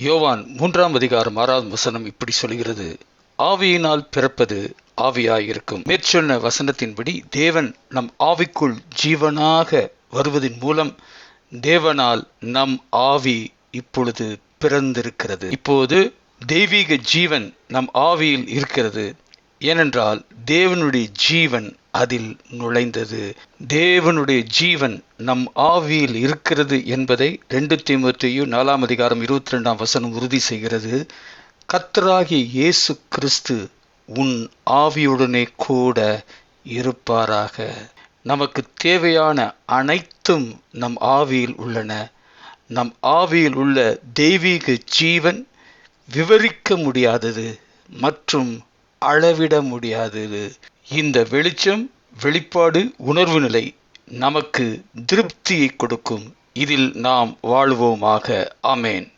யோவான் மூன்றாம் அதிகாரம் ஆறாவது வசனம் இப்படி சொல்கிறது. ஆவியினால் பிறப்பது ஆவியாயிருக்கும். மேற்சொன்ன வசனத்தின்படி தேவன் நம் ஆவிக்குள் ஜீவனாக வருவதன் மூலம் தேவனால் நம் ஆவி இப்பொழுது பிறந்திருக்கிறது. இப்போது தெய்வீக ஜீவன் நம் ஆவியில் இருக்கிறது. ஏனென்றால் தேவனுடைய ஜீவன் அதில் நுழைந்தது. தேவனுடைய ஜீவன் நம் ஆவியில் இருக்கிறது என்பதை ரெண்டு தீமத்தையு நாலாம் அதிகாரம் இருபத்தி ரெண்டாம் வசனம் உறுதி செய்கிறது. கத்தராகிய இயேசு கிறிஸ்து உன் ஆவியுடனே கூட இருப்பாராக. நமக்கு தேவையான அனைத்தும் நம் ஆவியில் உள்ளன. நம் ஆவியில் உள்ள தெய்வீக ஜீவன் விவரிக்க முடியாதது மற்றும் அளவிட முடியாதது. இந்த வெளிச்சம் வெளிப்பாடு உணர்வு நிலை நமக்கு திருப்தியை கொடுக்கும். இதில் நாம் வாழ்வோமாக. ஆமேன்.